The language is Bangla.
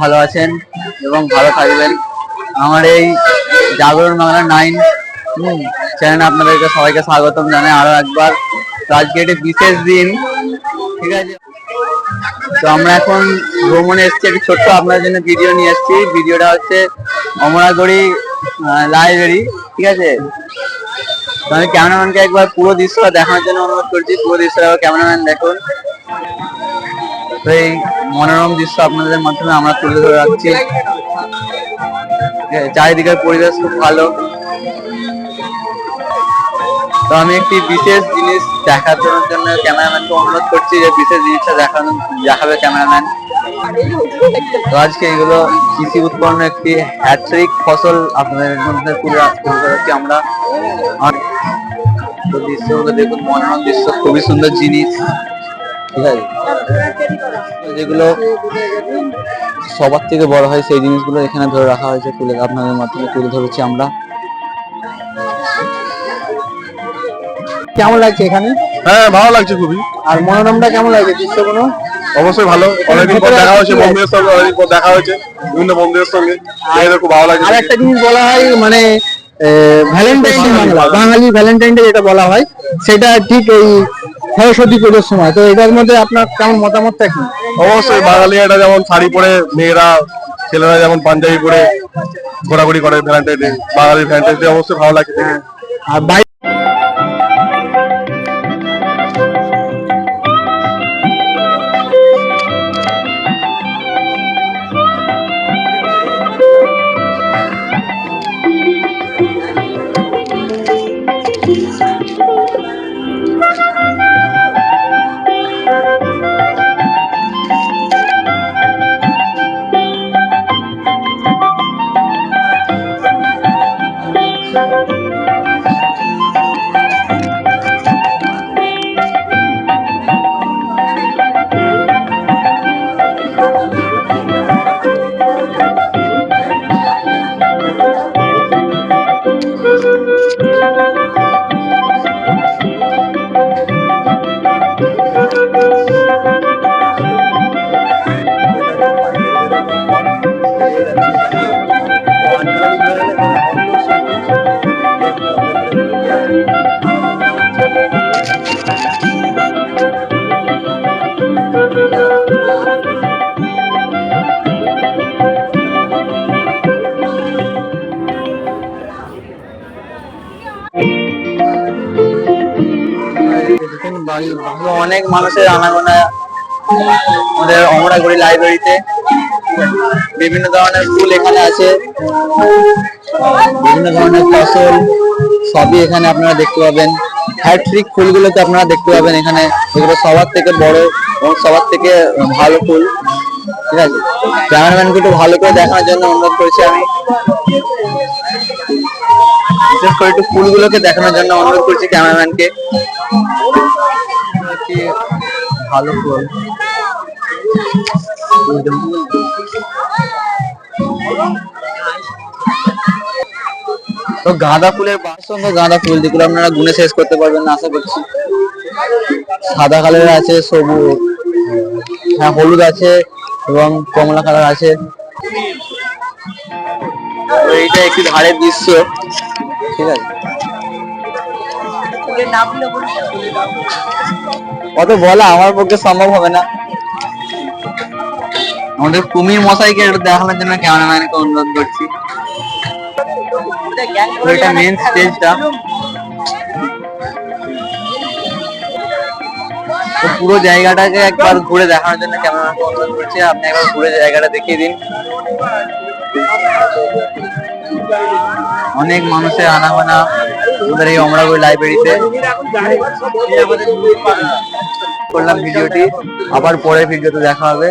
ভালো আছেন এবং ভালো থাকবেন। আমার এই জাগরণ বাংলা নাইন চ্যানেলে আপনাদেরকে সবাইকে স্বাগতম জানাই। আরও একবার। আজকে একটি বিশেষ দিন, ঠিক আছে? তো আমরা এখন ভ্রমণে এসেছি। একটি ছোট্ট আপনার জন্য ভিডিও নিয়ে এসেছি। ভিডিওটা হচ্ছে অমরাগড়ি লাইব্রেরি ঠিক আছে? তো আমি ক্যামেরাম্যানকে একবার পুরো দৃশ্যটা দেখানোর জন্য অনুরোধ করছি। পুরো দৃশ্যটা ক্যামেরাম্যান দেখুন। এই মনোরম দৃশ্য আপনাদের মাধ্যমে আমরা তুলে ধরে রাখছি। চারিদিকের পরিবেশ খুব ভালো। তো আমি একটি বিশেষ জিনিস দেখানোর জন্য ক্যামেরাম্যানকে অনুরোধ করছি যে বিশেষ জিনিসটা দেখানো, দেখাবে ক্যামেরাম্যান। তো আজকে এগুলো কৃষি উৎপন্ন একটি হ্যাট্রিক ফসল আপনাদের মধ্যে তুলে ধরেছি আমরা। দৃশ্যগুলো দেখুন, মনোরম দৃশ্য, খুবই সুন্দর জিনিস। ঠিক আছে যেগুলো সবার থেকে বড় হয় সেই জিনিসগুলো এখানে ধরে রাখা হয়েছে তুলে আপনাদের মাধ্যমে তুলে ধরেছি আমরা। কেমন লাগছে এখানে? হ্যাঁ ভালো লাগছে খুবই। আর মনোরমটা কেমন লাগছে দৃশ্যগুলো অবশ্যই ভালো। অনেকদিন পর দেখা হয়েছে বন্ধুদের সঙ্গে অনেকদিন পর দেখা হয়েছে বিভিন্ন বন্ধুদের সঙ্গে। এদের খুব ভালো লাগছে। আর একটা জিনিস বলা হয় মানে ভ্যালেন্টাইন বাঙালি। ভ্যালেন্টাইন ডে যেটা বলা হয় সেটা ঠিক এই সরস্বতী পুজোর সময় তো এটার মধ্যে আপনার কেমন মতামতটা কি? অবশ্যই বাঙালি এটা যেমন শাড়ি পরে মেয়েরা ছেলেরা যেমন পাঞ্জাবি পরে ঘোরাঘুরি করে Valentine day Bangali Valentine day অবশ্যই ভালো লাগে। আর অনেক মানুষের আনাগোনা আমাদের অমরাগুড়ি লাইব্রেরিতে বিভিন্ন ধরনের ফুল এখানে আছে। বিভিন্ন ধরনের ফসল, সবই এখানে আপনারা দেখতে পাবেন। হ্যাট্রিক ফুলগুলোতে আপনারা দেখতে পাবেন এখানে। এগুলো সবার থেকে বড় এবং সবার থেকে ভালো ফুল। ঠিক আছে? ক্যামেরাম্যানকে একটু ভালো করে দেখানোর জন্য অনুরোধ করছি আমি। বিশেষ করে একটু ফুলগুলোকে দেখানোর জন্য অনুরোধ করছি ক্যামেরাম্যানকে ভালো ফুল। তো গাঁদা ফুলের সঙ্গে গাঁদা ফুল যেগুলো আপনারা গুনে শেষ করতে পারবেন না আশা করছি। সাদা কালারের আছে সবুজ হ্যাঁ হলুদ আছে এবং কমলা কালার আছে। এইটা একটি ধারের দৃশ্য ঠিক আছে? কত বলা আমার পক্ষে সম্ভব হবে না। আমাদের কুমির মশাইকে একটু দেখানোর জন্য ক্যামেরাম্যানকে অনুরোধ করছি। এটা মেন স্টেজটা তো পুরো জায়গাটাকে একবার ঘুরে দেখানোর জন্য ক্যামেরাম্যানকে অনুরোধ করছি। আপনি একবার ঘুরে জায়গাটা দেখিয়ে দিন। অনেক মানুষের আনাগোনা আমাদের এই অমরাগুড়ি লাইব্রেরিতে করলাম ভিডিওটি। আবার পরের ভিডিওতে দেখা হবে।